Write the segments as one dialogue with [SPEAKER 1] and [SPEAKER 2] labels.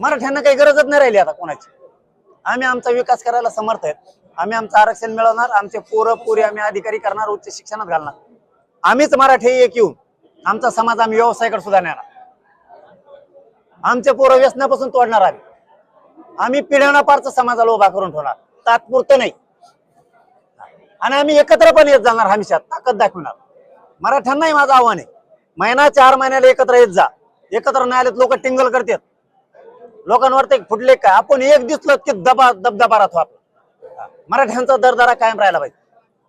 [SPEAKER 1] मराठ्यांना काही गरजच नाही राहिली आता कोणाची. आम्ही आमचा विकास करायला समर्थ आहेत. आम्ही आमचं आरक्षण मिळवणार आमचे पोरं पुरी आम्ही अधिकारी करणार उच्च शिक्षणात घालणार. आम्हीच मराठी एक येऊन आमचा समाज आम्ही व्यवसायाकडे सुद्धा नेणार. आमचे पोरं व्यसनापासून तोडणार आम्ही. आम्ही पिढ्याना पारचा समाजाला उभा करून ठेवणार. तात्पुरतं नाही. आणि आम्ही एकत्र पण येत जाणार हमेशा ताकद दाखवणार. मराठ्यांनाही माझं आव्हान आहे. महिना चार महिन्याला एकत्र येत जा. एकत्र नाही आलेत लोक टिंगल करतात. लोकांवर ते फुटले काय आपण एक दिसलो की दबा दबदबा राहतो आपला. मराठ्यांचा दरदरा कायम राहिला पाहिजे.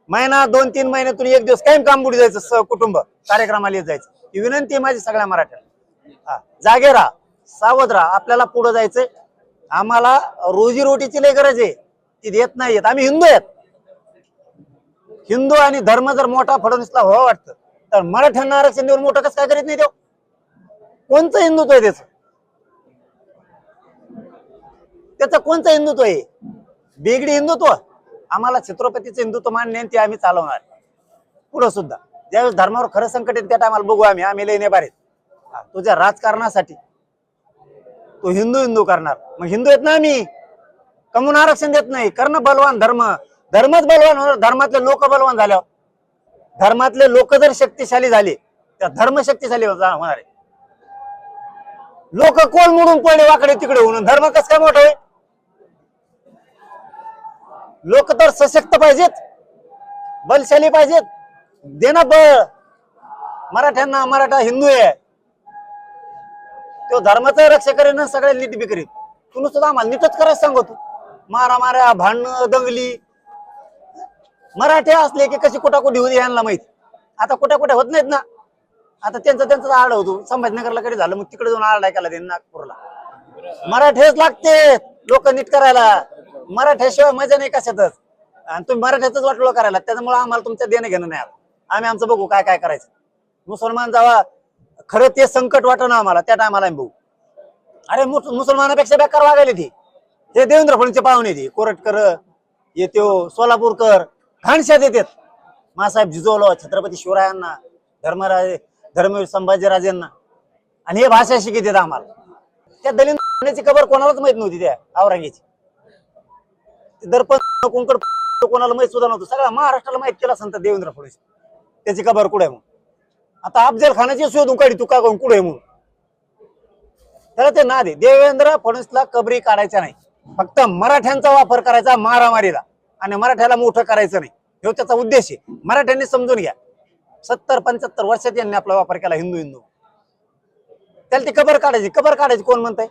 [SPEAKER 1] महिना दोन तीन महिन्यातून एक दिवस कायम काम बुडी जायचं कुटुंब कार्यक्रमाला येत जायचं. ही विनंती आहे माझी सगळ्या मराठ्याला हा, जागे राहा सावध राहा आपल्याला पुढे जायचंय. आम्हाला रोजीरोटीची लय गरज आहे. ती देत नाहीयेत आम्ही हिंदू आहेत. हिंदू आणि धर्म जर मोठा फडणवीसला व्हावं वाटतं तर मराठ्यांना आरक्षण देऊन मोठं कसं काय करीत नाही देव कोणचं हिंदुत्व आहे त्याचं? त्याचं कोणतं हिंदुत्व आहे? बिगडी हिंदुत्व? आम्हाला छत्रपतीचं हिंदुत्व मान्य ते आम्ही चालवणार. पुढं सुद्धा. ज्यावेळेस धर्मावर खरं संकट येईल त्या टायमाला बघू आम्ही. आम्ही लय नेबार आहेत तुझ्या राजकारणासाठी तो हिंदू हिंदू करणार. मग हिंदू आहेत ना आम्ही. कमून आरक्षण देत नाही. कर्ण बलवान धर्म. धर्मच बलवान होणार. धर्मातले लोक बलवान झाल्यावर. धर्मातले लोक जर शक्तिशाली झाले तर धर्म शक्तिशाली होणार आहे. लोक कोण म्हणून पडले वाकडे तिकडे होऊन. धर्म कस काय मोठा होईल? लोक तर सशक्त पाहिजेत. बलशाली पाहिजेत. देना बळ. मराठ्यांना मराठा हिंदू आहे. तो धर्माचं रक्षा करेन सगळ्या नीट बिक्री तू सुद्धा आम्हाला नीटच करायचं सांगतो. मारा मारा भांडणं दंगली. मराठी असले की कशी कुटाकुटी होती यांना माहीत. आता कुठे कुठे होत नाहीत ना. आता त्यांचं त्यांचं आड होतो. संभाजीनगरला कडे झालं? मग तिकडे जाऊन आड ऐकायला त्यांनी नागपूरला. मराठेच लागते. लोक नीट करायला. मराठ्याशिवाय मजा नाही कशातच. आणि तुम्ही मराठ्याच वाटलो करायला त्याच्यामुळे आम्हाला तुमचं देणं घेणं नाही आलं. आम्ही आमचं बघू काय काय करायचं. मुसलमान जेव्हा खरं ते संकट वाटणं आम्हाला त्या टायमाला आम्ही बघू. अरे मुस- मुसलमानापेक्षा बेकार वागायला ती. हे देवेंद्र फडणवीसचे पाहुणे ती कोरटकर येतो सोलापूरकर घाणशात येतात. मासाहेब जिजोलो छत्रपती शिवरायांना धर्मराजे धर्मवीर संभाजीराजेंना. आणि हे भाषा शिकित आम्हाला. त्या दलित खबर कोणालाच माहीत नव्हती त्या औरंगीची दर्पण कुंकड कोणाला माहीत सुद्धा नव्हतं. सगळ्या महाराष्ट्राला माहीत केला संत देवेंद्र फडणवीस. त्याची खबर कुठे आहे आता अफजल खानाची शोधून काढी तू का करून कुठे आहे म्हणून? त्याला ते ना दे देवेंद्र फडणवीसला कबरी काढायच्या नाही. फक्त मराठ्यांचा वापर करायचा मारामारीला. आणि मराठ्याला मोठं करायचं नाही. हे त्याचा उद्देश आहे. मराठ्यांनी समजून घ्या. सत्तर पंच्याहत्तर वर्षात यांनी आपला वापर केला हिंदू हिंदू. त्याला ती कबर काढायची. कबर काढायची कोण म्हणताय?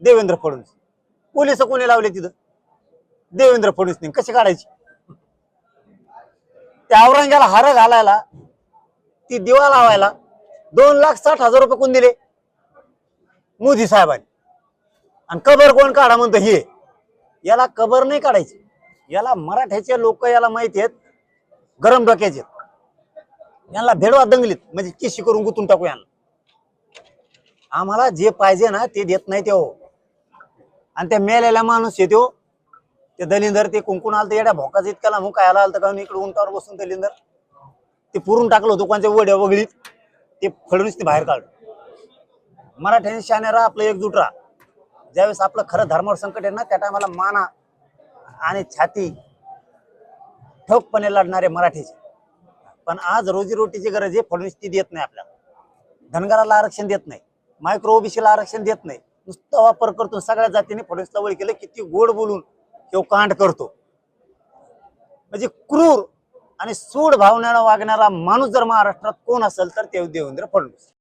[SPEAKER 1] देवेंद्र फडणवीस. पोलीस कोणी लावले तिथं? देवेंद्र फडणवीसने. कशी काढायची? त्या औरंग्याला हार घालायला ती दिवा लावायला दोन लाख साठ हजार रुपये कोण दिले? मोदी साहेबांनी. आणि कबर कोण काढा म्हणतो हे? याला कबर नाही काढायची. याला मराठ्याचे लोक याला माहिती आहेत. गरम डोक्याचे. यांना भेडवा दंगलीत म्हणजे किशी करून गुतून टाकू यांना. आम्हाला जे पाहिजे ना ते देत नाही ते हो. आणि त्या मेलेला माणूस येतो ते दलिंदर ते कुंकून आलं येड्या भोकाच इतक्या मुका आला आलं का? इकडे उंटावर बसून दलिंदर ते पुरून टाकलं दुकानच्या वड्या वगळीत. ते फडणवीस ते बाहेर काढलं. मराठ्यांनी शाने राहा आपलं एकजूट राहा. ज्यावेळेस आपलं खरं धर्मावर संकट आहे ना त्या टायमाला माना आणि छाती ठोकपणे लढणारे मराठीचे. पण आज रोजीरोटीची गरज आहे फडणवीस ती देत नाही आपल्याला. धनगराला आरक्षण देत नाही. मायक्रो ओबीसीला आरक्षण देत नाही. नुसता वापर करतो सगळ्या जातीने फडणवीसला वळ केलं किती गोड बोलून. तो कांड करतो. म्हणजे क्रूर आणि सूड भावनेला वागणारा माणूस जर महाराष्ट्रात कोण असेल तर ते देवेंद्र फडणवीस.